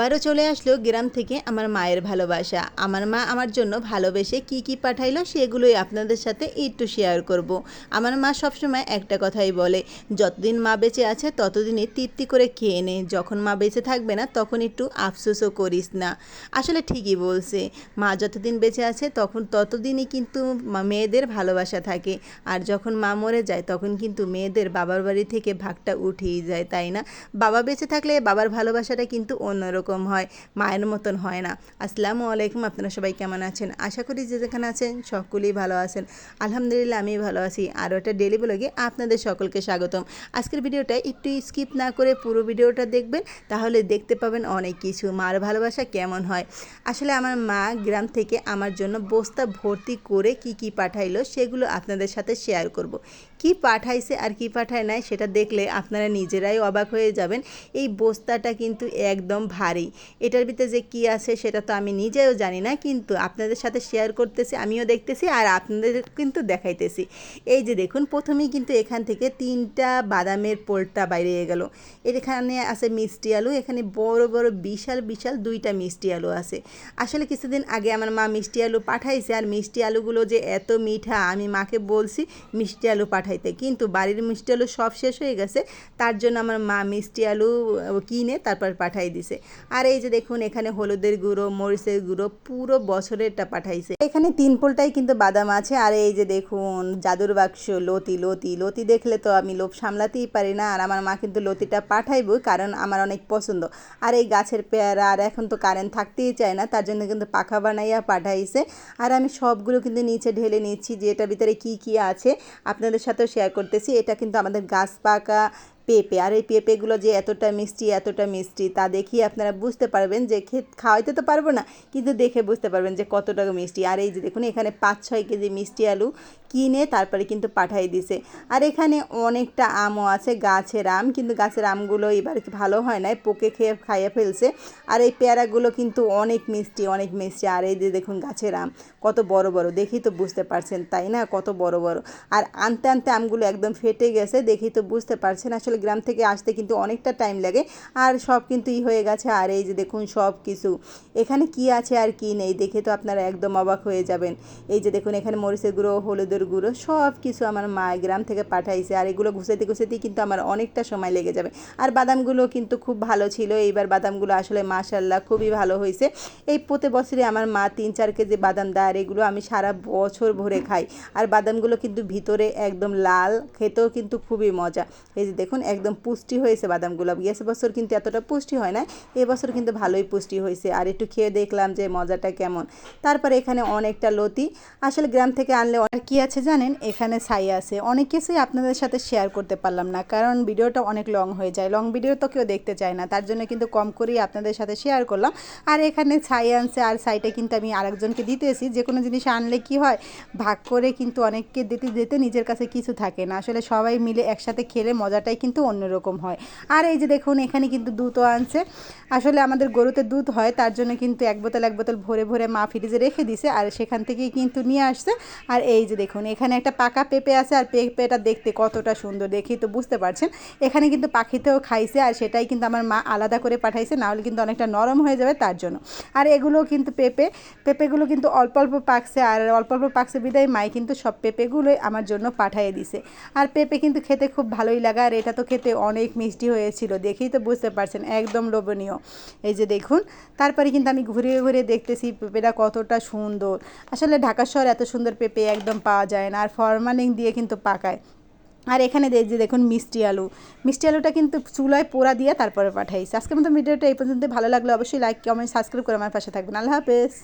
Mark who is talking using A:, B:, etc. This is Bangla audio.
A: আবারও চলে আসলো গ্রাম থেকে আমার মায়ের ভালোবাসা। আমার মা আমার জন্য ভালোবেসে কি কি পাঠাইলো সেগুলোই আপনাদের সাথে একটু শেয়ার করব। আমার মা সবসময় একটা কথাই বলে, যতদিন মা বেঁচে আছে, ততদিনই তৃপ্তি করে খেয়ে নে। যখন মা বেঁচে থাকবে না, তখন একটু আফসোসও করিস না। আসলে ঠিকই বলছে। মা যতদিন বেঁচে আছে, তখন ততদিনই কিন্তু মেয়েদের ভালোবাসা থাকে। আর যখন মা মরে যায়, তখন কিন্তু মেয়েদের বাবার বাড়ি থেকে ভাগটা উঠেই যায়, তাই না? বাবা বেঁচে থাকলে বাবার ভালোবাসাটা কিন্তু অন্যরকম হয়, মায়ের মতন হয় না। আসসালামু আলাইকুম, আপনারা সবাই কেমন আছেন? আশা করি যে যেখানে আছেন সকলেই ভালো আছেন। আলহামদুলিল্লাহ আমি ভালো আছি। আরও একটা ডেলি ব্লগে আপনাদের সকলকে স্বাগতম। আজকের ভিডিওটা একটু স্কিপ না করে পুরো ভিডিওটা দেখবেন, তাহলে দেখতে পাবেন অনেক কিছু। মার ভালোবাসা কেমন হয়? আসলে আমার মা গ্রাম থেকে আমার জন্য বস্তা ভর্তি করে কি কি পাঠাইলো, সেগুলো আপনাদের সাথে শেয়ার করব। কি পাঠাইছে আর কি পাঠায় নাই সেটা দেখলে আপনারা নিজেরাই অবাক হয়ে যাবেন। এই বস্তাটা কিন্তু একদম ভারী। এটার ভিতরে যে কি আছে সেটা তো আমি নিজেও জানি না, কিন্তু আপনাদের সাথে শেয়ার করতেছি, আমিও দেখতেছি আর আপনাদের কিন্তু দেখাইতেছি। এই যে দেখুন, প্রথমেই কিন্তু এখান থেকে তিনটা বাদামের পোলটা বাইরে গেল। এখানে আছে মিষ্টি আলু, এখানে বড় বড়, বিশাল বিশাল দুইটা মিষ্টি আলু আছে। আসলে কিছুদিন আগে আমার মা মিষ্টি আলু পাঠাইছে, আর মিষ্টি আলুগুলো যে এত মিঠা, আমি মাকে বলছি, মিষ্টি আলু পাঠাইতে কিন্তু বাড়ির মিষ্টি আলু সব শেষ হয়ে গেছে, তার জন্য আমার মা মিষ্টি আলু কিনে তারপর পাঠাই দিছে। আর এই যে দেখুন, এখানে হলুদের গুঁড়ো, মরিচের গুঁড়ো পুরো বছরেরটা পাঠাইছে। এখানে তিন পোলটাই কিন্তু বাদাম আছে, আর এই যে দেখুন, জাদুর বাক্স, লতি লতি। লতি দেখলে তো আমি লোভ সামলাতেই পারি না, আর আমার মা কিন্তু লতিটা পাঠাইবো কারণ আমার অনেক পছন্দ। আর এই গাছের পেয়ারা, আর এখন তো কারেন্ট থাকতেই চায় না, তার জন্য কিন্তু পাখা বানাইয়া পাঠাইছে। আর আমি সবগুলো কিন্তু নিচে ঢেলে নিচ্ছি, যে এটার ভিতরে কি কি আছে, আপনাদের সাথেও শেয়ার করতেছি। এটা কিন্তু আমাদের গাছ পাকা পেঁপে, আর এই পেঁপেগুলো যে এতটা মিষ্টি এতটা মিষ্টি, তা দেখিয়ে আপনারা বুঝতে পারবেন যে খে খাওয়াইতে তো পারব না, কিন্তু দেখে বুঝতে পারবেন যে কতটা মিষ্টি। আর এই যে দেখুন, এখানে পাঁচ ছয় কেজি মিষ্টি আলু কিনে তারপরে কিন্তু পাঠাই দিছে। আর এখানে অনেকটা আমও আছে, গাছের আম, কিন্তু গাছের আমগুলো এবার ভালো হয় নাই, পোকে খেয়ে খাইয়ে ফেলছে। আর এই পেয়ারাগুলো কিন্তু অনেক মিষ্টি অনেক মিষ্টি। আর এই যে দেখুন, গাছের আম, কত বড় বড় দেখি তো বুঝতে পারছেন, তাই না? কত বড় বড়। আর আনতে আনতে আমগুলো একদম ফেটে গেছে দেখি তো বুঝতে পারছেন। আসলে গ্রাম থেকে আসতে কিন্তু অনেকটা টাইম লাগে। আর সব কিন্তু ই হয়ে গেছে, আর এই যে দেখুন সব কিছু। এখানে কি আছে আর কি নেই দেখে তো আপনারা একদম অবাক হয়ে যাবেন। এই যে দেখুন এখানে মরিচের গুঁড়ো, হলুদের গুঁড়ো, সব কিছু আমার মা গ্রাম থেকে পাঠাইছে। আর এগুলো ঘুষাইতে ঘুষাইতেই কিন্তু আমার অনেকটা সময় লেগে যাবে। আর বাদামগুলো কিন্তু খুব ভালো ছিল। এইবার বাদামগুলো আসলে মাশাল্লাহ খুবই ভালো হয়েছে এই প্রতি বছরে আমার মা তিন চার কেজি বাদাম দেয়, আর এগুলো আমি সারা বছর ভরে খাই। আর বাদামগুলো কিন্তু ভিতরে একদম লাল, খেতেও কিন্তু খুবই মজা। এই যে দেখুন একদম পুষ্টি হয়েছে বাদামগুলো। গেছ বছর কিন্তু এতটা পুষ্টি হয় না এবছর কিন্তু ভালোই পুষ্টি হয়েছে। আর একটু খেয়ে দেখলাম যে মজাটা কেমন। তারপরে এখানে অনেকটা লতি। আসলে গ্রাম থেকে আনলে আর কি আছে জানেন? এখানে ছাই আছে। অনেক কিছুই আপনাদের সাথে শেয়ার করতে পারলাম না, কারণ ভিডিওটা অনেক লং হয়ে যায়। লং ভিডিও তো কেউ দেখতে চায় না, তার জন্য কিন্তু কম করেই আপনাদের সাথে শেয়ার করলাম। আর এখানে ছাই আনছে, আর ছাইটা কিন্তু আমি আরেকজনকে দিতেছি। যে কোনো জিনিস আনলে কি হয়? ভাগ করে কিন্তু অনেককে দিতে দিতে নিজের কাছে কিছু থাকে না। আসলে সবাই মিলে একসাথে খেলে মজাটাই কিন্তু অন্যরকম হয়। আর এই যে দেখুন, এখানে কিন্তু দুধও আনছে। আসলে আমাদের গরুতে দুধ হয়, তার জন্য কিন্তু এক বোতল এক বোতল ভরে ভরে মা ফ্রিজে রেখে দিছে আর সেখান থেকেই কিন্তু নিয়ে আসছে। আর এই যে দেখুন, এখানে একটা পাকা পেঁপে আছে আর পেঁপেটা দেখতে কতটা সুন্দর দেখি তো বুঝতে পারছেন। এখানে কিন্তু পাখিতেও খাইছে আর সেটাই কিন্তু আমার মা আলাদা করে পাঠাইছে, নাহলে কিন্তু অনেকটা নরম হয়ে যাবে তার জন্য। আর এগুলো কিন্তু পেঁপে, পেঁপেগুলো কিন্তু অল্প অল্প পাকছে আর অল্প অল্প পাকছে বিদায় মাই কিন্তু সব পেঁপেগুলোই আমার জন্য পাঠিয়ে দিছে। আর পেঁপে কিন্তু খেতে খুব ভালোই লাগে আর এটা খেতে অনেক মিষ্টি হয়েছিল, দেখেই তো বুঝতে পারছেন, একদম লোভনীয়। এই যে দেখুন, তারপরে কিন্তু আমি ঘুরে ঘুরে দেখতেছি পেঁপেটা কতটা সুন্দর। আসলে ঢাকা শহর এত সুন্দর পেঁপে একদম পাওয়া যায় না, আর ফরমালিং দিয়ে কিন্তু পাকায়। আর এখানে দেখ যে দেখুন মিষ্টি আলু। মিষ্টি আলুটা কিন্তু চুলায় পোড়া দিয়ে তারপরে পাঠাইছে। আজকের মতো ভিডিওটা এই পর্যন্ত ভালো লাগলে অবশ্যই লাইক কমেন্ট সাবস্ক্রাইব করে আমার পাশে থাকবেন। আল্লাহ হাফেজ।